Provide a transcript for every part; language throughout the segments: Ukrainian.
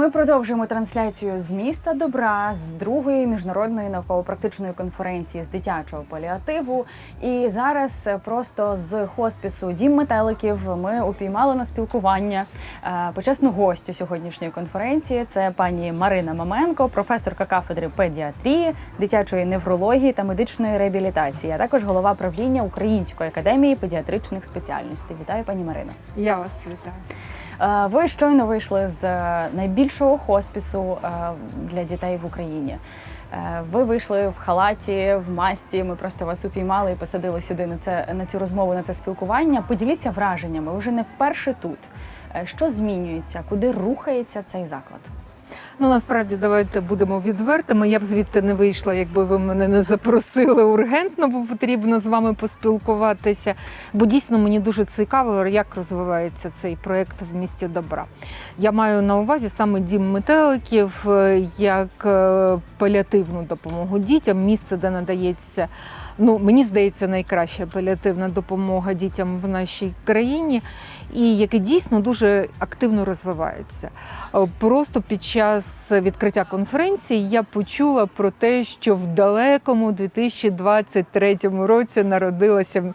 Ми продовжуємо трансляцію з міста добра з другої міжнародної науково-практичної конференції з дитячого паліативу. І зараз просто з хоспісу Дім метеликів ми упіймали на спілкування е, почесну гостю сьогоднішньої конференції. Це пані Марина Маменко, професорка кафедри педіатрії, дитячої неврології та медичної реабілітації, а також голова правління Української академії педіатричних спеціальностей. Вітаю, пані Марино. Я вас вітаю. Е, Ви щойно вийшли з е, найбільшого хоспісу е, для дітей в Україні. Ви вийшли в халаті, в масті. Ми просто вас упіймали і посадили сюди на це на цю розмову, на це спілкування. Поділіться враженнями. Ви вже не вперше тут. Що змінюється? Куди рухається цей заклад? Ну насправді давайте будемо відвертими. Я б звідти не вийшла, якби ви мене не запросили ургентно, бо потрібно з вами поспілкуватися. Бо дійсно мені дуже цікаво, як розвивається цей проект в місті добра. Я маю на увазі саме дім метеликів е, як е, паліативну допомогу дітям, місце, де надається. Ну, мені здається, найкраща паліативна допомога дітям в нашій країні, і яке дійсно дуже активно розвивається. Е, Просто під час відкриття конференції я почула про те, що в далекому 2023 році народилася.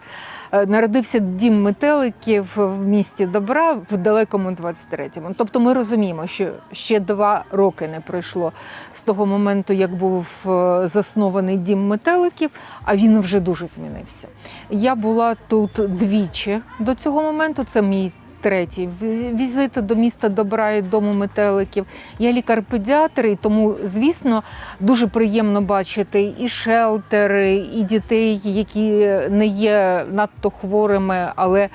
Е, Народився дім метеликів в місті добра в далекому 23-му. Тобто ми розуміємо, що ще два роки не пройшло з того моменту, як був е, заснований дім метеликів, а він вже дуже змінився. Я була тут двічі до цього моменту. Це мій третій ві- візит до міста добра і дому метеликів. Я лікар-педіатр, і тому, звісно, дуже приємно бачити і шелтери, і дітей, які не є надто хворими, але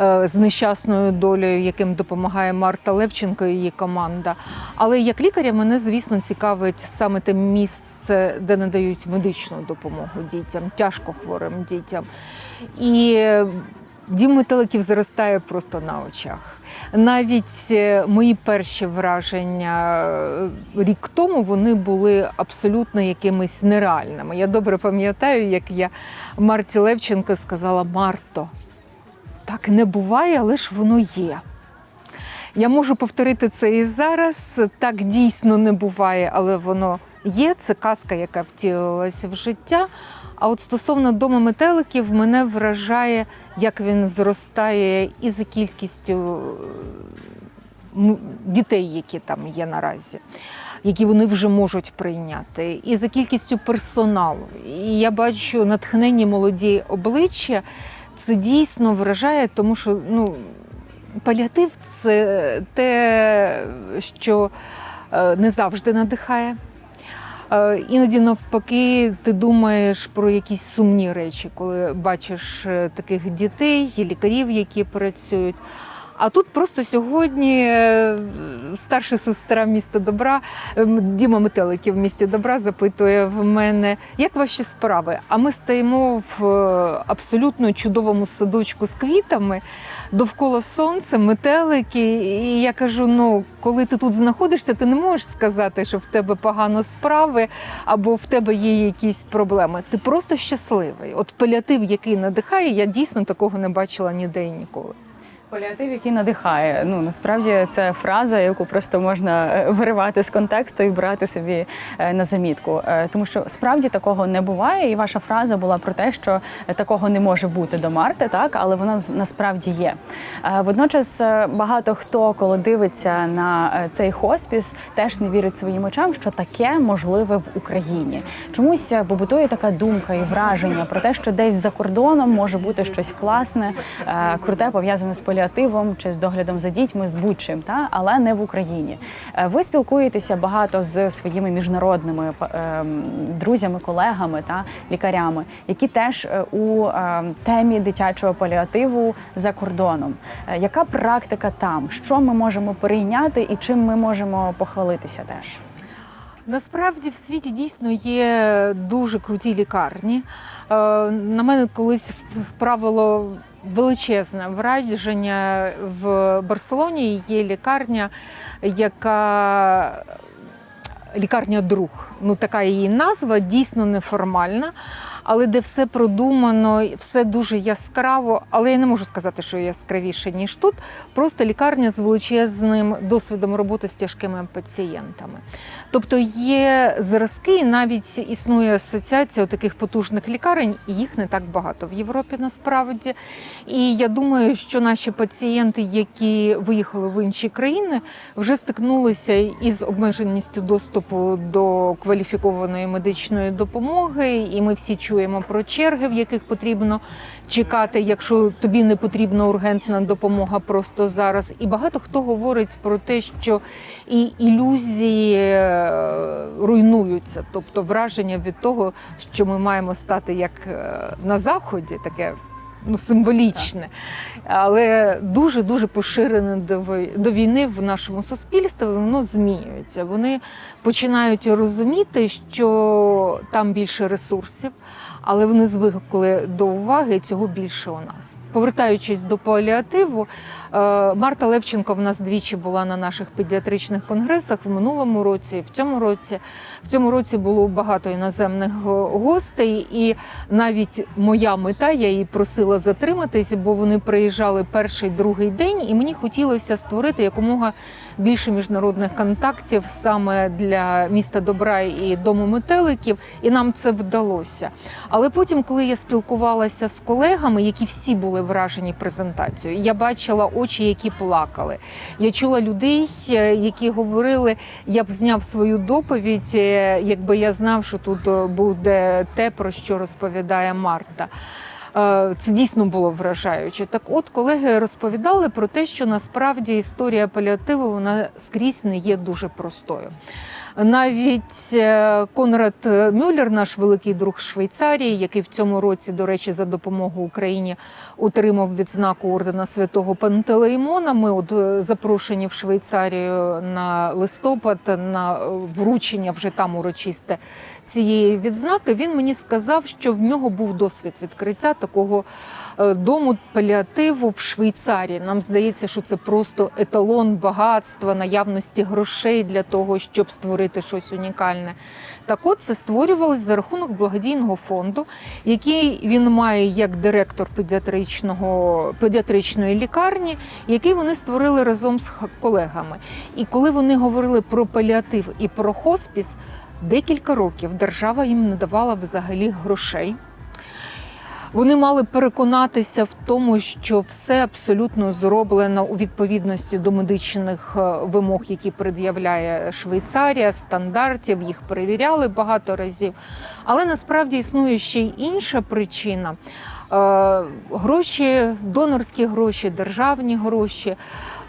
е, з нещасною долею, яким допомагає Марта Левченко і її команда. Але як лікаря мене, звісно, цікавить саме те місце, де надають медичну допомогу дітям, тяжко хворим дітям. І Дім метеликів зростає просто на очах. Навіть е, мої перші враження е, рік тому вони були абсолютно якимись нереальними. Я добре пам'ятаю, як я Марті Левченко сказала: Марто, так не буває, але ж воно є. Я можу повторити це і зараз. Так дійсно не буває, але воно є. Це казка, яка втілилася в життя. А от стосовно дому метеликів, мене вражає, як він зростає і за кількістю е, дітей, які там є наразі, які вони вже можуть прийняти, і за кількістю персоналу. І я бачу натхнені молоді обличчя. Це дійсно вражає, тому що ну, паліатив це те, що е, не завжди надихає. Е, Іноді навпаки, ти думаєш про якісь сумні речі, коли бачиш е, таких дітей і лікарів, які працюють. А тут просто сьогодні е, старша сестра міста добра, Діма Метеликів в місті добра запитує в мене, як ваші справи? А ми стоїмо в абсолютно чудовому садочку з квітами, довкола сонце, метелики. І я кажу: ну, коли ти тут знаходишся, ти не можеш сказати, що в тебе погано справи або в тебе є якісь проблеми. Ти просто щасливий. От паліатив, який надихає, я дійсно такого не бачила ніде і ніколи. Паліатив, який надихає. Ну насправді це фраза, яку просто можна е, виривати з контексту і брати собі е, на замітку. Е, Тому що справді такого не буває, і ваша фраза була про те, що такого не може бути до Марти, так але вона насправді є. Водночас багато хто, коли дивиться на цей хоспіс, теж не вірить своїм очам, що таке можливе в Україні. Чомусь побутує така думка і враження про те, що десь за кордоном може бути щось класне, круте пов'язане з паліативом чи з доглядом за дітьми, з будь-чим, та але не в Україні. Е, Ви спілкуєтеся багато з своїми міжнародними ем, друзями, колегами та лікарями, які теж е, у ем, темі дитячого паліативу за кордоном. Е, Яка практика там? Що ми можемо перейняти і чим ми можемо похвалитися теж? Насправді в світі дійсно є дуже круті лікарні. На мене колись справило величезне враження в Барселоні. Є лікарня, яка лікарня друг ну така її назва, дійсно неформальна, але де все продумано, все дуже яскраво. Але я не можу сказати, що яскравіше ніж тут. Просто лікарня з величезним досвідом роботи з тяжкими пацієнтами. Тобто є зразки, і навіть існує асоціація таких потужних лікарень, і їх не так багато в Європі насправді. І я думаю, що наші пацієнти, які виїхали в інші країни, вже стикнулися із обмеженістю доступу до кваліфікованої медичної допомоги, і ми всі чуємо про черги, в яких потрібно чекати, якщо тобі не потрібна ургентна допомога просто зараз. І багато хто говорить про те, що і ілюзії е, руйнуються, тобто враження від того, що ми маємо стати як е, на заході, таке. Ну, символічне, але дуже дуже поширене до війни в нашому суспільстві. Воно змінюється. Вони починають розуміти, що там більше ресурсів, але вони звикли до уваги цього більше у нас. Повертаючись до паліативу, е, Марта Левченко в нас двічі була на наших педіатричних конгресах в минулому році, і в цьому році. В цьому році було багато іноземних гостей, і навіть моя мета, я її просила затриматись, бо вони приїжджали перший другий день, і мені хотілося створити якомога більше міжнародних контактів саме для міста добра і дому метеликів, і нам це вдалося. Але потім, коли я спілкувалася з колегами, які всі були вражені презентацією, я бачила очі, які плакали. Я чула людей, е, які говорили, я б зняв свою доповідь, е, якби я знав, що тут е, буде те, про що розповідає Марта. Це дійсно було вражаюче. Так, от колеги розповідали про те, що насправді історія паліативу вона скрізь не є дуже простою. Навіть е, Конрад Мюллер, наш великий друг Швейцарії, який в цьому році, до речі, за допомогу Україні отримав відзнаку ордена святого Пантелеймона. Ми от е, запрошені в Швейцарію на листопад на е, вручення вже там урочисте цієї відзнаки. Він мені сказав, що в нього був досвід відкриття такого дому паліативу в Швейцарії. Нам здається, що це просто еталон багатства, наявності грошей для того, щоб створити щось унікальне. Так от це створювалось за рахунок благодійного фонду, який він має як директор педіатричного педіатричної лікарні, який вони створили разом з колегами. І коли вони говорили про паліатив і про хоспіс, декілька років держава їм не давала взагалі грошей. Вони мали переконатися в тому, що все абсолютно зроблено у відповідності до медичних е, вимог, які пред'являє Швейцарія, стандартів. Їх перевіряли багато разів. Але насправді існує ще й інша причина. Е, Гроші, донорські гроші, державні гроші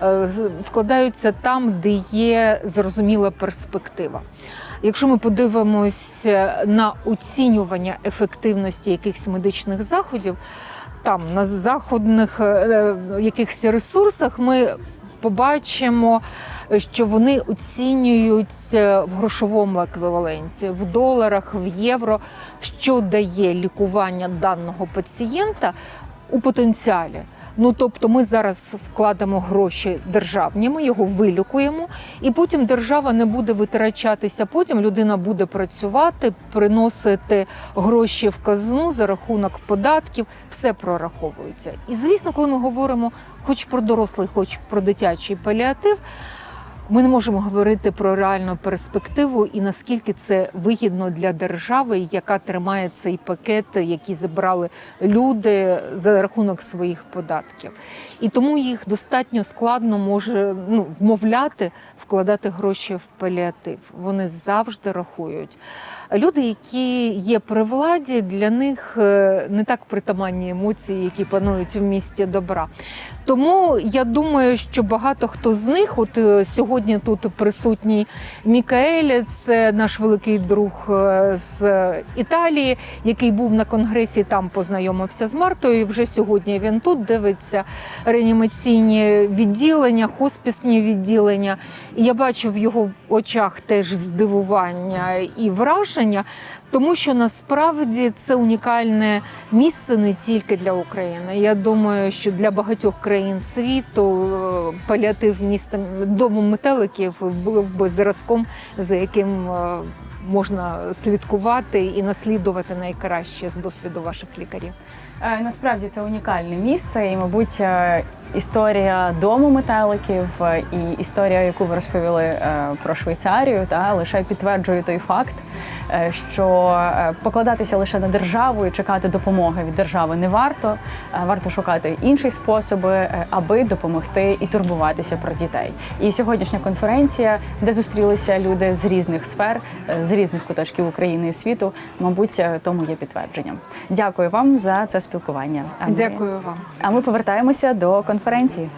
е, вкладаються там, де є зрозуміла перспектива. Якщо ми подивимося на оцінювання ефективності якихось медичних заходів, там на заходних е, е, якихось ресурсах ми побачимо, що вони оцінюються в грошовому еквіваленті, в доларах, в євро, що дає лікування даного пацієнта у потенціалі. Ну тобто, ми зараз вкладемо гроші державні, ми його вилікуємо, і потім держава не буде витрачатися. Потім людина буде працювати, приносити гроші в казну за рахунок податків, все прораховується. І звісно, коли ми говоримо хоч про дорослий, хоч про дитячий паліатив. Ми не можемо говорити про реальну перспективу і наскільки це вигідно для держави, яка тримає цей пакет, який забрали люди за рахунок своїх податків. І тому їх достатньо складно може ну, вмовляти вкладати гроші в паліатив. Вони завжди рахують. Люди, які є при владі, для них е, не так притаманні емоції, які панують в місті добра. Тому я думаю, що багато хто з них, от е, сьогодні тут присутній Мікаель, це наш великий друг е, з Італії, який був на конгресі, там познайомився з Мартою. і Вже сьогодні він тут дивиться реанімаційні відділення, хоспісні відділення. Я бачу в його очах теж здивування і враження, тому що насправді це унікальне місце не тільки для України. Я думаю, що для багатьох країн світу е, паліатив міста дому метеликів був би зразком, за яким е, можна слідкувати і наслідувати найкраще з досвіду ваших лікарів? Е, Насправді це унікальне місце, і, мабуть, е, історія дому метеликів е, і історія, яку ви розповіли про Швейцарію, та лише підтверджує той факт, що покладатися лише на державу і чекати допомоги від держави не варто. Варто шукати інші способи, аби допомогти і турбуватися про дітей. І сьогоднішня конференція, де зустрілися люди з різних сфер, з різних куточків України і світу, мабуть, тому є підтвердженням. Дякую вам за це спілкування. А ми- Дякую вам. А ми повертаємося до конференції.